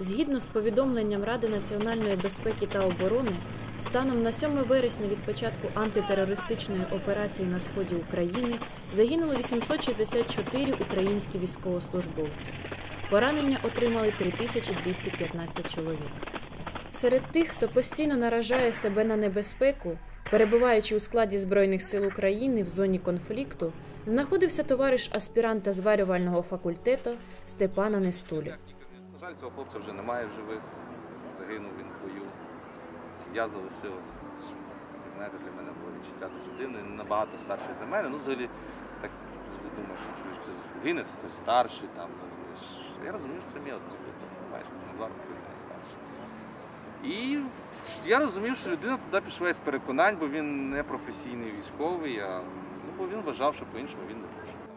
Згідно з повідомленням Ради національної безпеки та оборони, станом на 7 вересня від початку антитерористичної операції на сході України загинуло 864 українські військовослужбовці. Поранення отримали 3215 чоловік. Серед тих, хто постійно наражає себе на небезпеку, перебуваючи у складі Збройних сил України в зоні конфлікту, знаходився товариш аспіранта зварювального факультету Степана Нестулі. Жаль, цього хлопця вже немає в живих. Загинув він в бою. Сім'я залишилася. Це ж, ви знаєте, для мене було відчуття дуже дивне. Набагато старший за мене. Ну, взагалі, так думаєш, що щось це гине, то хтось старший там. ну, Я розумію, що це мій одно, майже на два роки мене старший. І я розумів, що людина туди пішла із переконань, бо він не професійний військовий, а ну, бо він вважав, що по-іншому він не може.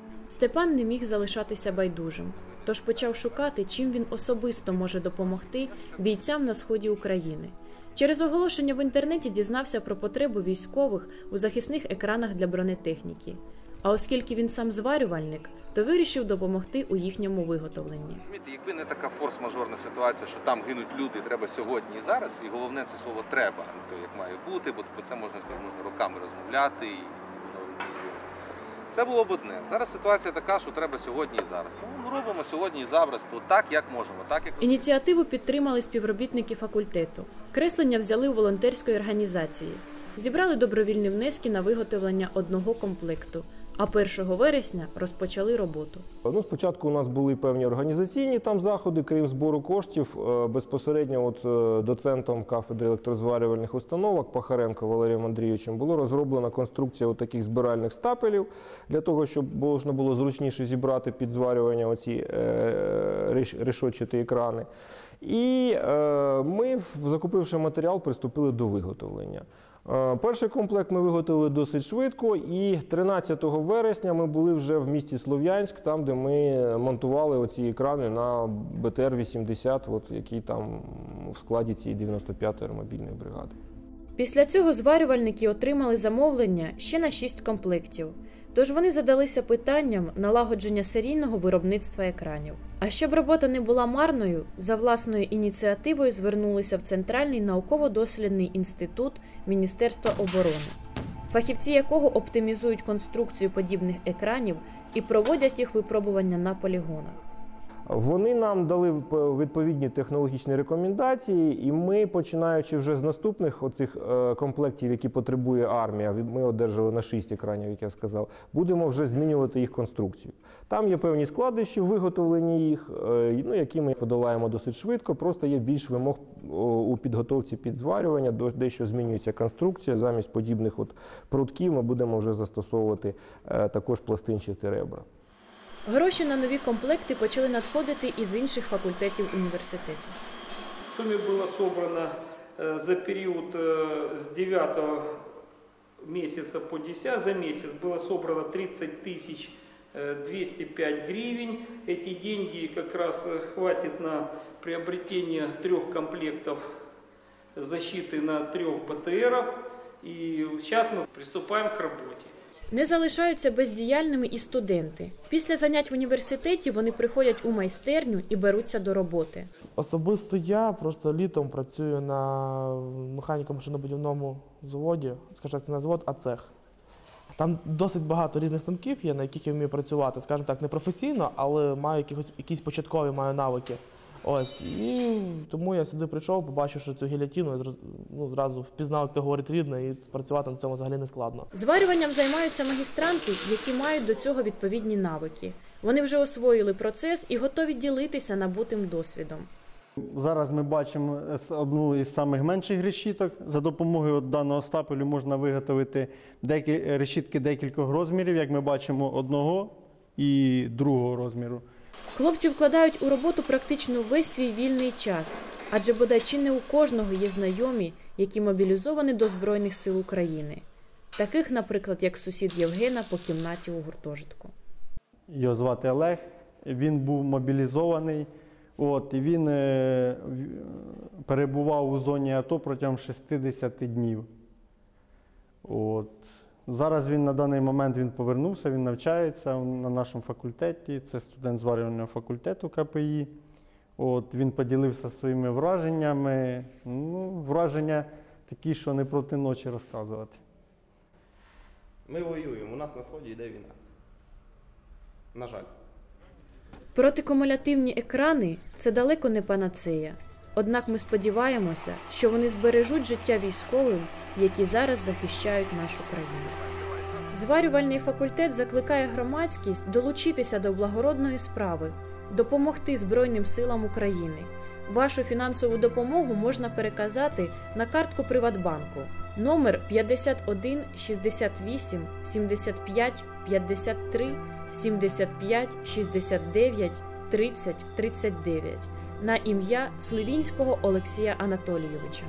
Степан не міг залишатися байдужим, тож почав шукати, чим він особисто може допомогти бійцям на сході України. Через оголошення в інтернеті дізнався про потребу військових у захисних екранах для бронетехніки. А оскільки він сам зварювальник, то вирішив допомогти у їхньому виготовленні. Розумієте, якби не така форс-мажорна ситуація, що там гинуть люди, треба сьогодні і зараз, і головне це слово треба, то як має бути, бо про це можна можна роками розмовляти і. Це було б одне. Зараз ситуація така, що треба сьогодні і зараз. Тому ми робимо сьогодні і зараз, так як можемо, так як Ініціативу підтримали співробітники факультету. Креслення взяли у волонтерської організації. Зібрали добровільні внески на виготовлення одного комплекту. А 1 вересня розпочали роботу. Ну, спочатку у нас були певні організаційні там заходи, крім збору коштів. Е, Безпосередньо от е, доцентом кафедри електрозварювальних установок Пахаренко Валерієм Андрійовичем було розроблена конструкція от таких збиральних стапелів для того, щоб можна було зручніше зібрати під зварювання оці е, реш- екрани. І е, ми, закупивши матеріал, приступили до виготовлення. Е, Перший комплект ми виготовили досить швидко, і 13 вересня ми були вже в місті Слов'янськ, там, де ми монтували оці екрани на БТР-80, от, який там в складі цієї 95-ї аеромобільної бригади. Після цього зварювальники отримали замовлення ще на 6 комплектів. Тож вони задалися питанням налагодження серійного виробництва екранів. А щоб робота не була марною, за власною ініціативою звернулися в Центральний науково-дослідний інститут Міністерства оборони, фахівці якого оптимізують конструкцію подібних екранів і проводять їх випробування на полігонах. Вони нам дали п- відповідні технологічні рекомендації, і ми, починаючи вже з наступних оцих е, комплектів, які потребує армія, ми одержали на 6 екранів, як я сказав, будемо вже змінювати їх конструкцію. Там є певні складнощі в виготовленні їх, е, ну, які ми подолаємо досить швидко. Просто є більш вимог у підготовці під зварювання, дещо змінюється конструкція. Замість подібних от прутків ми будемо вже застосовувати е, також пластинчаті ребра. Гроші на нові комплекти почали надходити із інших факультетів університету. В сумме было собрано э, за период э, с 9 месяца по 10 за месяц было собрано 30 тысяч э, 205 гривен. Эти деньги как раз э, хватит на приобретение трех комплектов защиты на трех БТРов. И сейчас мы приступаем к работе. Не залишаються бездіяльними і студенти. Після занять в університеті вони приходять у майстерню і беруться до роботи. Особисто я просто літом працюю на механіко машинобудівному заводі, скажімо так, це не завод, а цех. Там досить багато різних станків є, на яких я вмію працювати, скажімо так, не професійно, але маю якихось, якісь початкові маю навики. Ось. І тому я сюди прийшов, побачивши цю гілятину, я ну, зразу впізнав, як то говорить рідне, і працювати на цьому взагалі не складно. Зварюванням займаються магістранти, які мають до цього відповідні навики. Вони вже освоїли процес і готові ділитися набутим досвідом. Зараз ми бачимо с- одну із самих менших решіток. За допомогою от даного стапелю можна виготовити декі, решітки декількох розмірів, як ми бачимо, одного і другого розміру. Хлопці вкладають у роботу практично весь свій вільний час, адже бодай чи не у кожного є знайомі, які мобілізовані до Збройних сил України. Таких, наприклад, як сусід Євгена по кімнаті у гуртожитку. Його звати Олег. Він був мобілізований. От, і він е, перебував у зоні АТО протягом 60 днів. От. Зараз він на даний момент він повернувся, він навчається на нашому факультеті. Це студент зварювального факультету КПІ. От, він поділився своїми враженнями. Ну, враження такі, що не проти ночі розказувати. Ми воюємо, у нас на сході йде війна. На жаль. Протикумулятивні екрани це далеко не панацея. Однак ми сподіваємося, що вони збережуть життя військовим, які зараз захищають нашу країну. Зварювальний факультет закликає громадськість долучитися до благородної справи, допомогти Збройним силам України. Вашу фінансову допомогу можна переказати на картку Приватбанку номер 51 68 75 53 75 69 30 39 на ім'я Сливінського Олексія Анатолійовича.